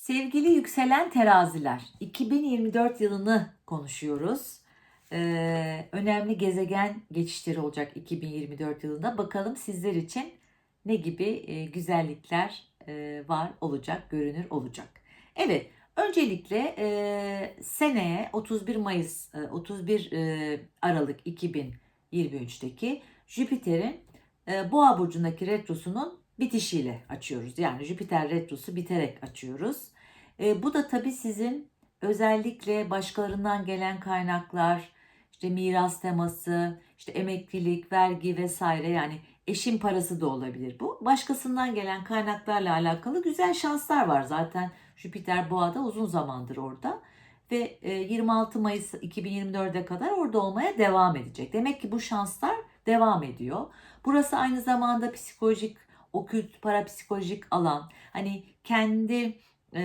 Sevgili yükselen teraziler, 2024 yılını konuşuyoruz. Ee, önemli gezegen geçişleri olacak 2024 yılında. Bakalım sizler için ne gibi e, güzellikler e, var olacak, görünür olacak. Evet, öncelikle e, seneye 31 Mayıs, e, 31 e, Aralık 2023'teki Jüpiter'in e, Boğa burcundaki retrosunun bitişiyle açıyoruz. Yani Jüpiter retrosu biterek açıyoruz. E, bu da tabii sizin özellikle başkalarından gelen kaynaklar, işte miras teması, işte emeklilik, vergi vesaire yani eşin parası da olabilir bu. Başkasından gelen kaynaklarla alakalı güzel şanslar var. Zaten Jüpiter Boğa'da uzun zamandır orada ve e, 26 Mayıs 2024'e kadar orada olmaya devam edecek. Demek ki bu şanslar devam ediyor. Burası aynı zamanda psikolojik, okült, parapsikolojik alan. Hani kendi e,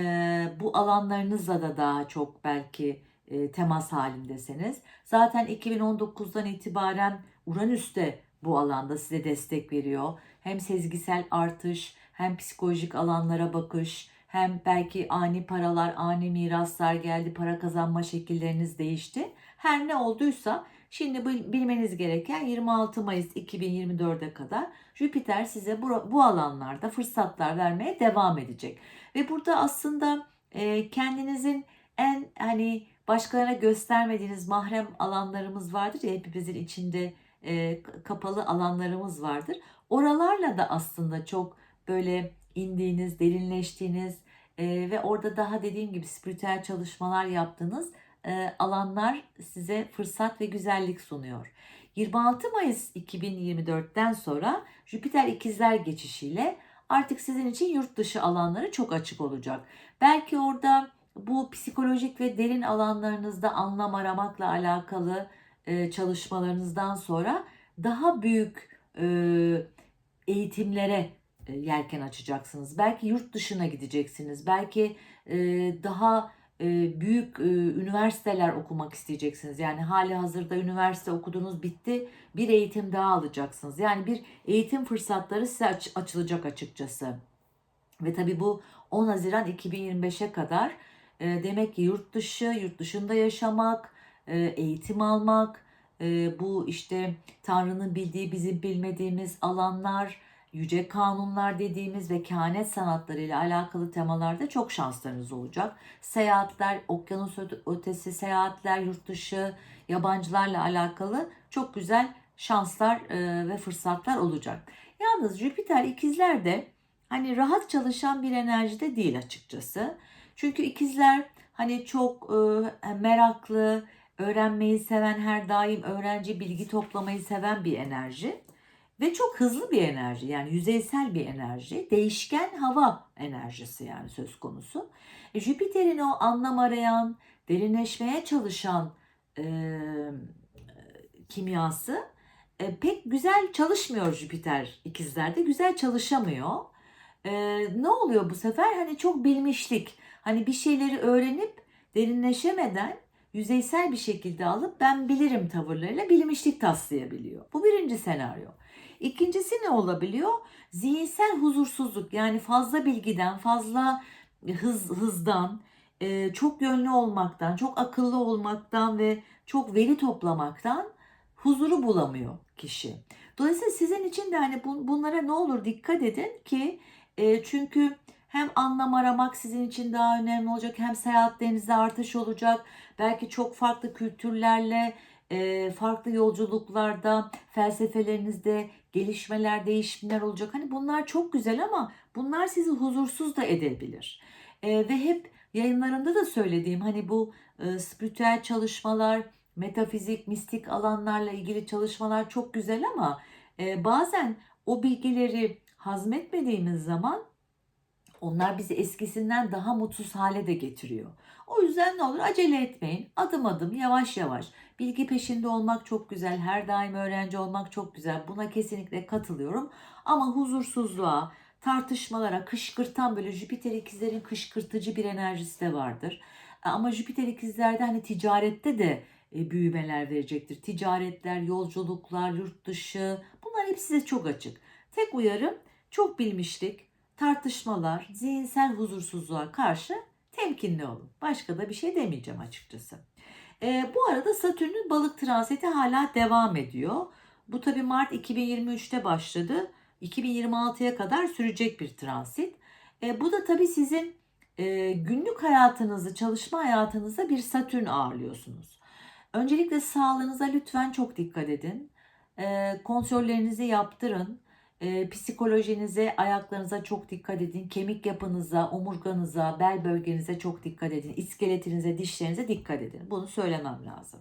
bu alanlarınızla da daha çok belki e, temas halindesiniz. Zaten 2019'dan itibaren Uranüs de bu alanda size destek veriyor. Hem sezgisel artış, hem psikolojik alanlara bakış, hem belki ani paralar, ani miraslar geldi, para kazanma şekilleriniz değişti. Her ne olduysa şimdi bil- bilmeniz gereken 26 Mayıs 2024'e kadar Jüpiter size bu, bu alanlarda fırsatlar vermeye devam edecek. Ve burada aslında e, kendinizin en hani başkalarına göstermediğiniz mahrem alanlarımız vardır ya hepimizin içinde e, kapalı alanlarımız vardır. Oralarla da aslında çok böyle indiğiniz, derinleştiğiniz e, ve orada daha dediğim gibi spiritüel çalışmalar yaptığınız e, alanlar size fırsat ve güzellik sunuyor. 26 Mayıs 2024'ten sonra Jüpiter ikizler geçişiyle artık sizin için yurt dışı alanları çok açık olacak. Belki orada bu psikolojik ve derin alanlarınızda anlam aramakla alakalı e, çalışmalarınızdan sonra daha büyük e, eğitimlere e, yelken açacaksınız. Belki yurt dışına gideceksiniz. Belki e, daha büyük e, üniversiteler okumak isteyeceksiniz. Yani hali hazırda üniversite okudunuz bitti. Bir eğitim daha alacaksınız. Yani bir eğitim fırsatları size aç- açılacak açıkçası. Ve tabii bu 10 Haziran 2025'e kadar e, demek ki yurt dışı, yurt dışında yaşamak, e, eğitim almak, e, bu işte Tanrı'nın bildiği bizim bilmediğimiz alanlar, yüce kanunlar dediğimiz ve kehanet sanatları ile alakalı temalarda çok şanslarınız olacak. Seyahatler, okyanus öte- ötesi seyahatler, yurt dışı, yabancılarla alakalı çok güzel şanslar e, ve fırsatlar olacak. Yalnız Jüpiter ikizlerde hani rahat çalışan bir enerjide değil açıkçası. Çünkü ikizler hani çok e, meraklı, öğrenmeyi seven, her daim öğrenci bilgi toplamayı seven bir enerji. Ve çok hızlı bir enerji yani yüzeysel bir enerji. Değişken hava enerjisi yani söz konusu. E, Jüpiter'in o anlam arayan, derinleşmeye çalışan e, kimyası e, pek güzel çalışmıyor Jüpiter ikizlerde. Güzel çalışamıyor. E, ne oluyor bu sefer? Hani çok bilmişlik. Hani bir şeyleri öğrenip derinleşemeden yüzeysel bir şekilde alıp ben bilirim tavırlarıyla bilmişlik taslayabiliyor. Bu birinci senaryo. İkincisi ne olabiliyor? Zihinsel huzursuzluk yani fazla bilgiden, fazla hız hızdan, e, çok yönlü olmaktan, çok akıllı olmaktan ve çok veri toplamaktan huzuru bulamıyor kişi. Dolayısıyla sizin için de hani bun- bunlara ne olur dikkat edin ki e, çünkü hem anlam aramak sizin için daha önemli olacak hem seyahatlerinizde artış olacak. Belki çok farklı kültürlerle e, farklı yolculuklarda felsefelerinizde gelişmeler, değişimler olacak. Hani bunlar çok güzel ama bunlar sizi huzursuz da edebilir. E, ve hep yayınlarımda da söylediğim hani bu e, spiritüel çalışmalar, metafizik, mistik alanlarla ilgili çalışmalar çok güzel ama bazen o bilgileri hazmetmediğimiz zaman onlar bizi eskisinden daha mutsuz hale de getiriyor. O yüzden ne olur acele etmeyin. Adım adım yavaş yavaş. Bilgi peşinde olmak çok güzel. Her daim öğrenci olmak çok güzel. Buna kesinlikle katılıyorum. Ama huzursuzluğa, tartışmalara, kışkırtan böyle Jüpiter ikizlerin kışkırtıcı bir enerjisi de vardır. Ama Jüpiter ikizlerde hani ticarette de e, büyümeler verecektir. Ticaretler, yolculuklar, yurt dışı bunlar hepsi size çok açık. Tek uyarım çok bilmişlik, tartışmalar, zihinsel huzursuzluğa karşı Temkinli olun. Başka da bir şey demeyeceğim açıkçası. E, bu arada Satürn'ün balık transiti hala devam ediyor. Bu tabi Mart 2023'te başladı. 2026'ya kadar sürecek bir transit. E, bu da tabi sizin e, günlük hayatınızı, çalışma hayatınızda bir Satürn ağırlıyorsunuz. Öncelikle sağlığınıza lütfen çok dikkat edin. E, kontrollerinizi yaptırın. E, psikolojinize, ayaklarınıza çok dikkat edin. Kemik yapınıza, omurganıza, bel bölgenize çok dikkat edin. İskeletinize, dişlerinize dikkat edin. Bunu söylemem lazım.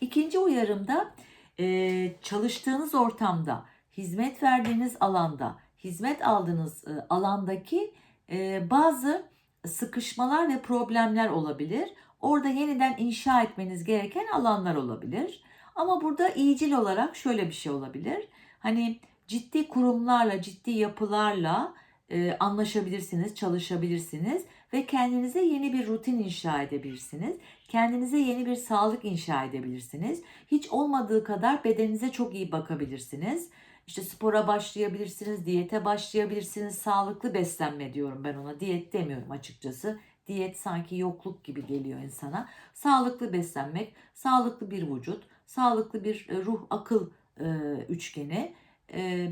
İkinci uyarımda e, çalıştığınız ortamda, hizmet verdiğiniz alanda, hizmet aldığınız e, alandaki e, bazı sıkışmalar ve problemler olabilir. Orada yeniden inşa etmeniz gereken alanlar olabilir. Ama burada iyicil olarak şöyle bir şey olabilir. Hani ciddi kurumlarla, ciddi yapılarla e, anlaşabilirsiniz, çalışabilirsiniz ve kendinize yeni bir rutin inşa edebilirsiniz. Kendinize yeni bir sağlık inşa edebilirsiniz. Hiç olmadığı kadar bedeninize çok iyi bakabilirsiniz. İşte spora başlayabilirsiniz, diyete başlayabilirsiniz. Sağlıklı beslenme diyorum ben ona. Diyet demiyorum açıkçası. Diyet sanki yokluk gibi geliyor insana. Sağlıklı beslenmek, sağlıklı bir vücut, sağlıklı bir e, ruh akıl e, üçgeni,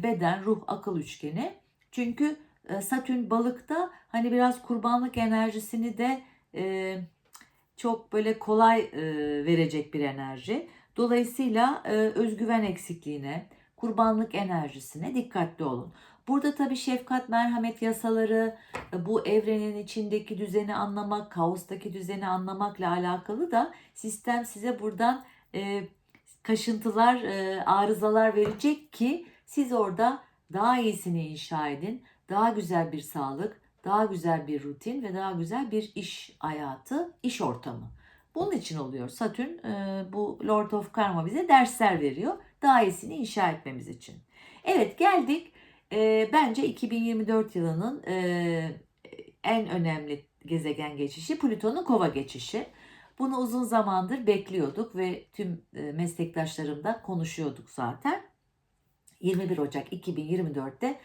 beden ruh akıl üçgeni. Çünkü e, Satürn balıkta hani biraz kurbanlık enerjisini de e, çok böyle kolay e, verecek bir enerji. Dolayısıyla e, özgüven eksikliğine, kurbanlık enerjisine dikkatli olun. Burada tabii şefkat, merhamet yasaları, e, bu evrenin içindeki düzeni anlamak, kaostaki düzeni anlamakla alakalı da sistem size buradan e, kaşıntılar, e, arızalar verecek ki siz orada daha iyisini inşa edin. Daha güzel bir sağlık, daha güzel bir rutin ve daha güzel bir iş hayatı, iş ortamı. Bunun için oluyor. Satürn e, bu Lord of Karma bize dersler veriyor. Daha iyisini inşa etmemiz için. Evet geldik. E, bence 2024 yılının e, en önemli gezegen geçişi Plüton'un kova geçişi. Bunu uzun zamandır bekliyorduk ve tüm meslektaşlarımla konuşuyorduk zaten. 21 Ocak 2024'te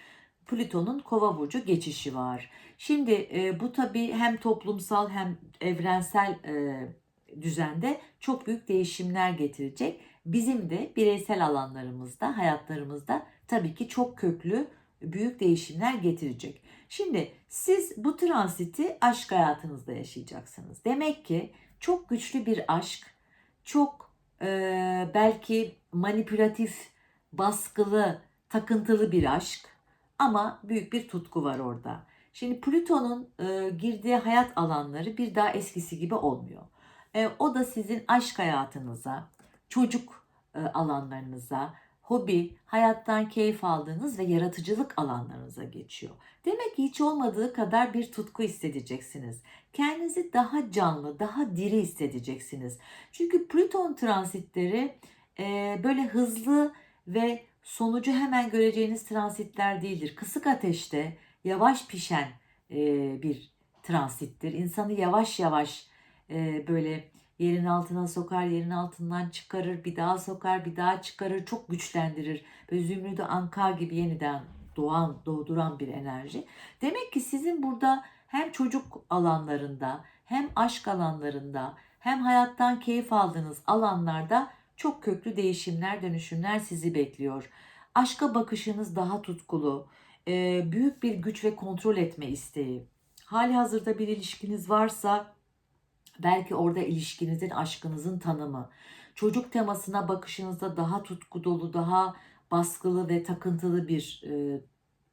Plüton'un Kova burcu geçişi var. Şimdi e, bu tabii hem toplumsal hem evrensel e, düzende çok büyük değişimler getirecek. Bizim de bireysel alanlarımızda, hayatlarımızda tabii ki çok köklü büyük değişimler getirecek. Şimdi siz bu transiti aşk hayatınızda yaşayacaksınız. Demek ki çok güçlü bir aşk, çok e, belki manipülatif, baskılı, takıntılı bir aşk ama büyük bir tutku var orada. Şimdi Plüton'un e, girdiği hayat alanları bir daha eskisi gibi olmuyor. E, o da sizin aşk hayatınıza, çocuk e, alanlarınıza, hobi, hayattan keyif aldığınız ve yaratıcılık alanlarınıza geçiyor. Demek ki hiç olmadığı kadar bir tutku hissedeceksiniz. Kendinizi daha canlı, daha diri hissedeceksiniz. Çünkü Plüton transitleri e, böyle hızlı ve sonucu hemen göreceğiniz transitler değildir. Kısık ateşte yavaş pişen e, bir transittir. İnsanı yavaş yavaş e, böyle yerin altına sokar, yerin altından çıkarır, bir daha sokar, bir daha çıkarır, çok güçlendirir. Ve zümrüdü anka gibi yeniden doğan, doğduran bir enerji. Demek ki sizin burada hem çocuk alanlarında, hem aşk alanlarında, hem hayattan keyif aldığınız alanlarda çok köklü değişimler, dönüşümler sizi bekliyor. Aşka bakışınız daha tutkulu, büyük bir güç ve kontrol etme isteği. Hali hazırda bir ilişkiniz varsa belki orada ilişkinizin, aşkınızın tanımı. Çocuk temasına bakışınızda daha tutku dolu, daha baskılı ve takıntılı bir e,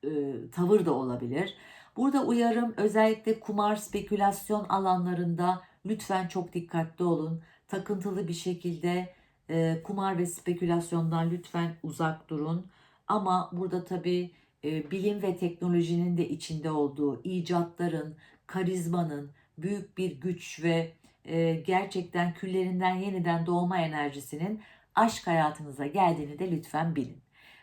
e, tavır da olabilir. Burada uyarım özellikle kumar, spekülasyon alanlarında lütfen çok dikkatli olun. Takıntılı bir şekilde e, kumar ve spekülasyondan lütfen uzak durun. Ama burada tabii e, bilim ve teknolojinin de içinde olduğu icatların, karizmanın, büyük bir güç ve e, gerçekten küllerinden yeniden doğma enerjisinin aşk hayatınıza geldiğini de lütfen bilin.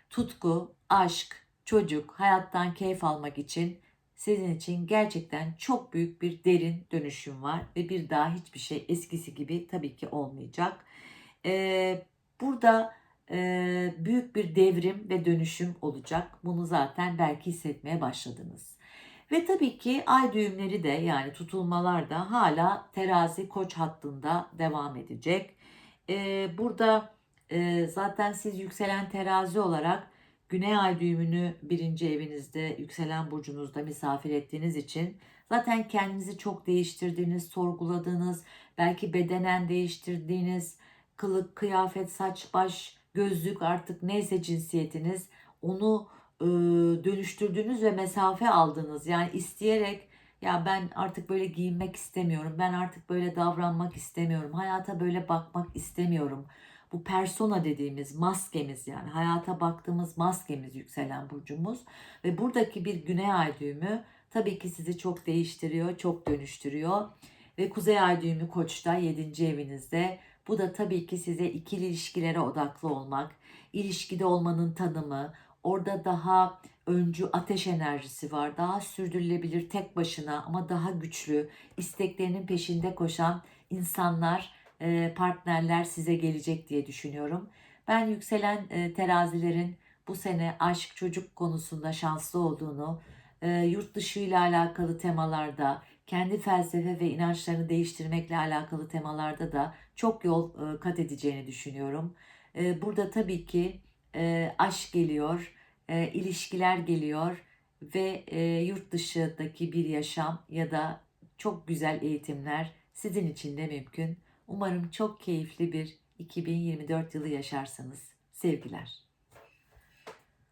Tutku, aşk, çocuk, hayattan keyif almak için sizin için gerçekten çok büyük bir derin dönüşüm var ve bir daha hiçbir şey eskisi gibi tabii ki olmayacak. Ee, burada e, büyük bir devrim ve dönüşüm olacak. Bunu zaten belki hissetmeye başladınız. Ve tabii ki ay düğümleri de yani tutulmalar da hala terazi koç hattında devam edecek. Ee, burada e, zaten siz yükselen terazi olarak güney ay düğümünü birinci evinizde yükselen burcunuzda misafir ettiğiniz için zaten kendinizi çok değiştirdiğiniz, sorguladığınız, belki bedenen değiştirdiğiniz, kılık, kıyafet, saç, baş, gözlük artık neyse cinsiyetiniz onu e, dönüştürdüğünüz ve mesafe aldığınız yani isteyerek ya ben artık böyle giyinmek istemiyorum. Ben artık böyle davranmak istemiyorum. Hayata böyle bakmak istemiyorum. Bu persona dediğimiz maskemiz yani hayata baktığımız maskemiz yükselen burcumuz ve buradaki bir güney ay düğümü tabii ki sizi çok değiştiriyor, çok dönüştürüyor. Ve kuzey ay düğümü koçta 7. evinizde. Bu da tabii ki size ikili ilişkilere odaklı olmak, ilişkide olmanın tanımı, orada daha öncü ateş enerjisi var. Daha sürdürülebilir tek başına ama daha güçlü isteklerinin peşinde koşan insanlar, e, partnerler size gelecek diye düşünüyorum. Ben yükselen e, terazilerin bu sene aşk çocuk konusunda şanslı olduğunu, e, yurt dışı ile alakalı temalarda, kendi felsefe ve inançlarını değiştirmekle alakalı temalarda da çok yol e, kat edeceğini düşünüyorum. E, Burada tabii ki e, aşk geliyor, e, ilişkiler geliyor ve e, yurt dışındaki bir yaşam ya da çok güzel eğitimler sizin için de mümkün. Umarım çok keyifli bir 2024 yılı yaşarsınız. Sevgiler.